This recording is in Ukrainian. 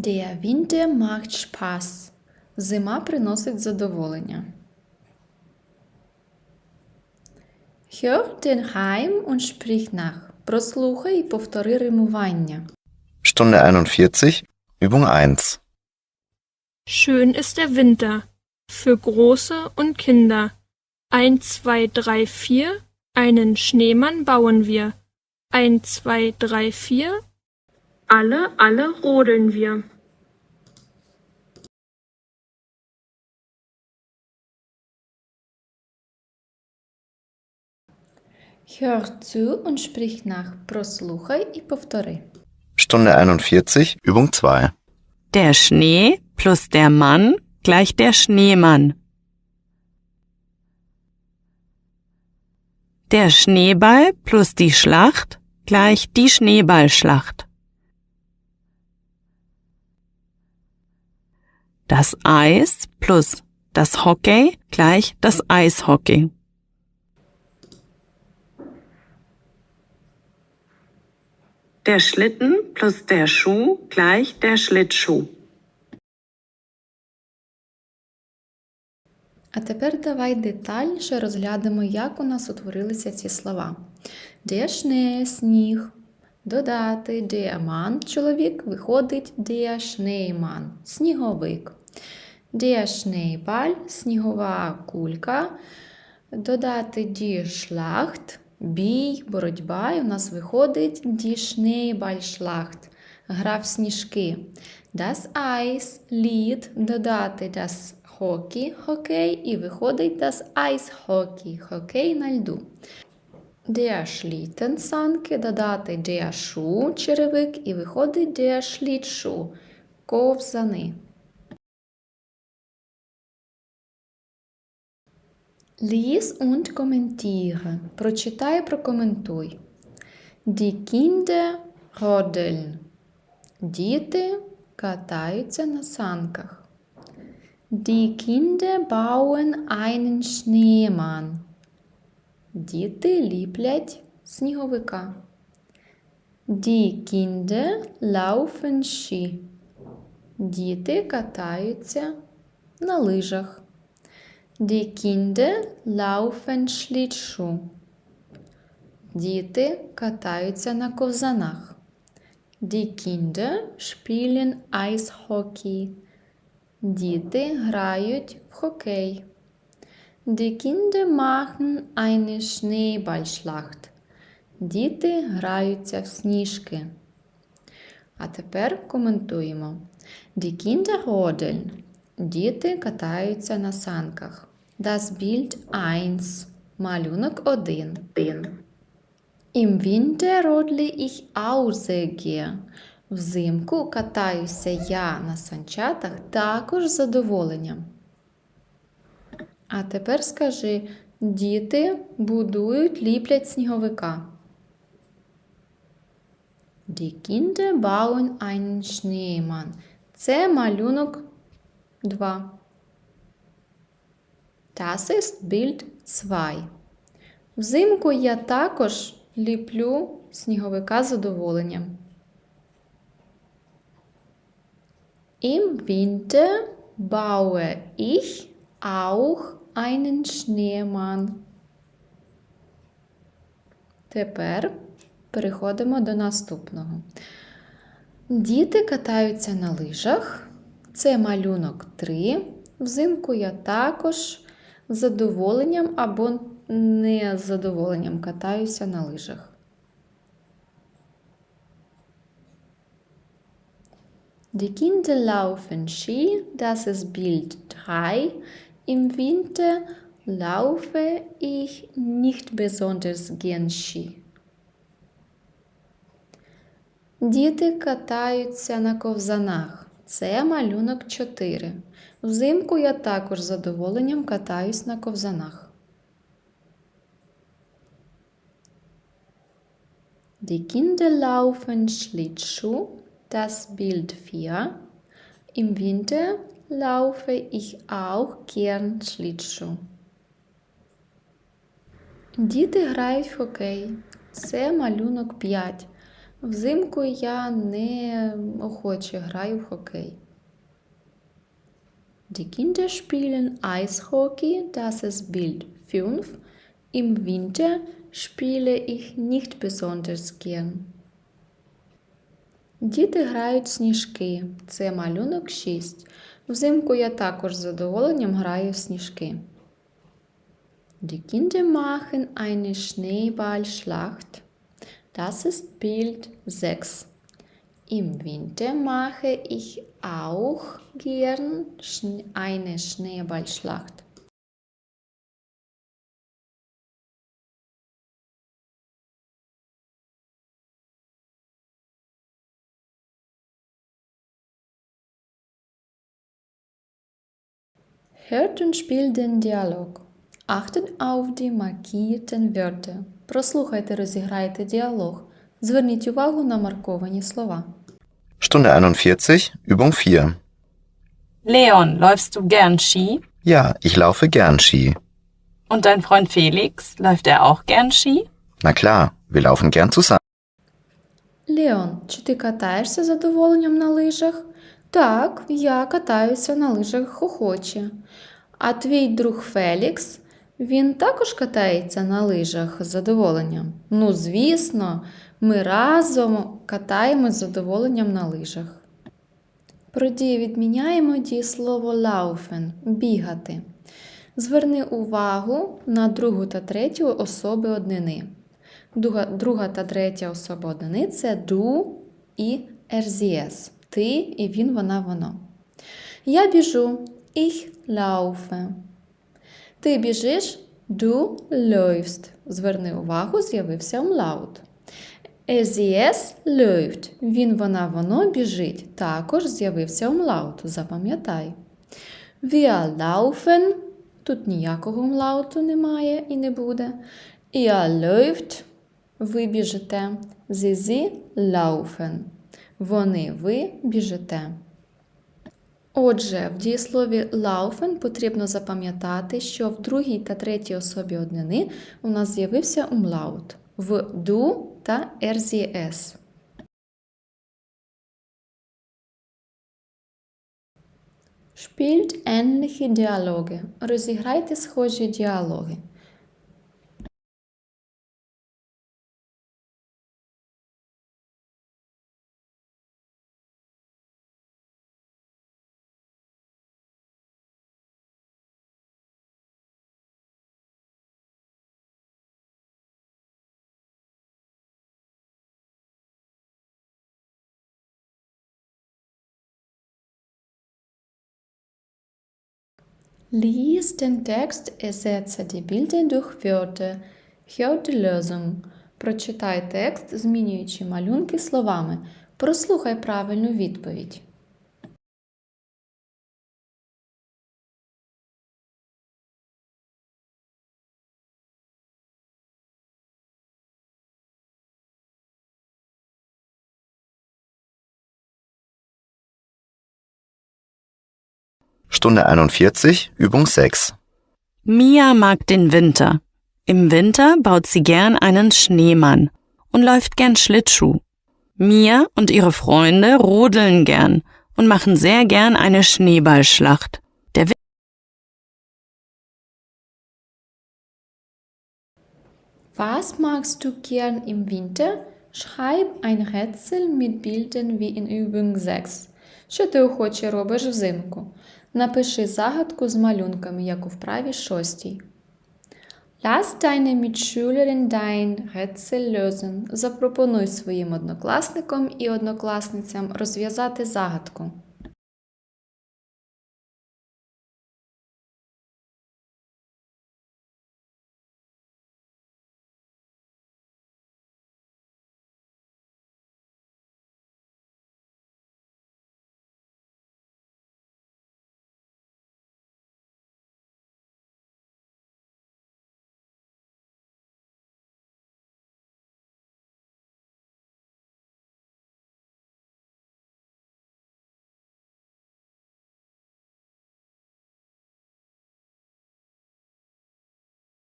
Der Winter macht Spaß. Зима приносить задоволення. Hör den Reim und sprich nach. Прослухай і повтори римування. Stunde 41, Übung 1. Schön ist der Winter. Für Große und Kinder. Eins, zwei, drei, vier. Einen Schneemann bauen wir. Eins, zwei, drei, vier. Alle, alle rodeln wir. Hör zu und sprich nach. Прослухай і повтори. Stunde 41, Übung 2. Der Schnee plus der Mann gleich der Schneemann. Der Schneeball plus die Schlacht gleich die Schneeballschlacht. Das Eis plus das Hockey gleich das Eishockey. Der Schlitten plus der Schuh gleich der Schlittschuh. А тепер давай детальніше розглянемо, як у нас утворилися ці слова. Schnee – сніг. Додати der – чоловік, виходить der – сніговик. Schneeball – снігова кулька. Додати Schlacht – бій, боротьба, і у нас виходить die Schneeballschlacht – гра в сніжки. Das Eis – лід, додати das Hockey – хокей, і виходить das Eishockey – хокей на льду. Der Schlitten – додати der Schuh – черевик, і виходить der Schlittschuh – ковзани. Lies und kommentiere. Прочитай, прокоментуй. Die Kinder rodeln. Діти катаються на санках. Die Kinder bauen einen Schneemann. Діти ліплять сніговика. Die Kinder laufen Ski. Діти катаються на лижах. Die Kinder laufen Schlittschuh. Діти катаються на ковзанах. Die Kinder spielen Eishockey. Діти грають в хокей. Die Kinder machen eine Schneeballschlacht. Діти граються в сніжки. А тепер коментуємо. Die Kinder rodeln. Діти катаються на санках. Das Bild 1. Малюнок 1. Im Winter rodle ich auch. Взимку катаюся я на санчатах також з задоволенням. А тепер скажи, діти будують, ліплять сніговика. Die Kinder bauen einen Schneemann. Це малюнок 2. Das ist Bild 2. Взимку я також ліплю сніговика з задоволенням. Im Winter baue ich auch einen Schneemann. Тепер переходимо до наступного. Діти катаються на лижах. Це малюнок 3. Взимку я також з задоволенням або не з задоволенням катаюся на лижах. Die Kinder laufen Ski, das ist Bild 3. Im Winter laufe ich nicht besonders gern Ski. Діти катаються на ковзанах. Це малюнок 4. Взимку я також з задоволенням катаюсь на ковзанах. Die Kinder laufen Schlittschuh, das Bild 4. Im Winter laufe ich auch gern Schlittschuh. Діти грають в хокей. Це малюнок 5. Взимку я не охоче граю в хокей. Die Kinder spielen Eishockey, das ist Bild 5. Im Winter spiele ich nicht besonders gern. Діти грають в сніжки. Це малюнок 6. Взимку я також з задоволенням граю в сніжки. Die Kinder machen eine Schneeballschlacht. Das ist Bild 6. Im Winter mache ich auch gern schn- eine Schneeballschlacht. Hört und spielt den Dialog. Achtet auf die markierten Wörter. Прослухайте, розіграйте діалог. Зверніть увагу на марковані слова. Stunde 41, Übung 4. Leon, läufst du gern Ski? Ja, ich laufe gern Ski. Und dein Freund Felix, läuft er auch gern Ski? Na klar, wir laufen gern zusammen. Леон, чи ти катаєшся з задоволенням на лижах? Так, я катаюся на лижах охоче. А твій друг Фелікс, він також катається на лижах з задоволенням. Ну, звісно, ми разом катаємось з задоволенням на лижах. Про дії відміняємо дієслово laufen – бігати. Зверни увагу на другу та третю особи однини. Друга, друга та третя особа однини це du і RZS. Ти і він, вона, воно. Я біжу. Ich laufe. Ти біжиш. Du läufst. Зверни увагу, з'явився умлаут. RZS läuft. Він, вона, воно біжить. Також з'явився умлаут. Запам'ятай. Wir laufen. Тут ніякого умлауту немає і не буде. Ihr läuft. Ви біжите. Sie, sie laufen. Вони, ви біжите. Отже, в дієслові laufen потрібно запам'ятати, що в другій та третій особі однини у нас з'явився умлаут в du та RZS. Spielt ähnliche Dialoge. Розіграйте схожі діалоги. Lies den Text, ersetze die Bilder durch Wörter. Hör die Lösung. Прочитай текст, змінюючи малюнки словами. Прослухай правильну відповідь. Stunde 41, Übung 6. Mia mag den Winter. Im Winter baut sie gern einen Schneemann und läuft gern Schlittschuh. Mia und ihre Freunde rodeln gern und machen sehr gern eine Schneeballschlacht. Der Wi- Was magst du gern im Winter? Schreib ein Rätsel mit Bildern wie in Übung 6. Що ти охоче робиш взимку? Напиши загадку з малюнками, як у вправі 6. Lass deine Mitschülerin dein Rätsel lösen. Запропонуй своїм однокласникам і однокласницям розв'язати загадку.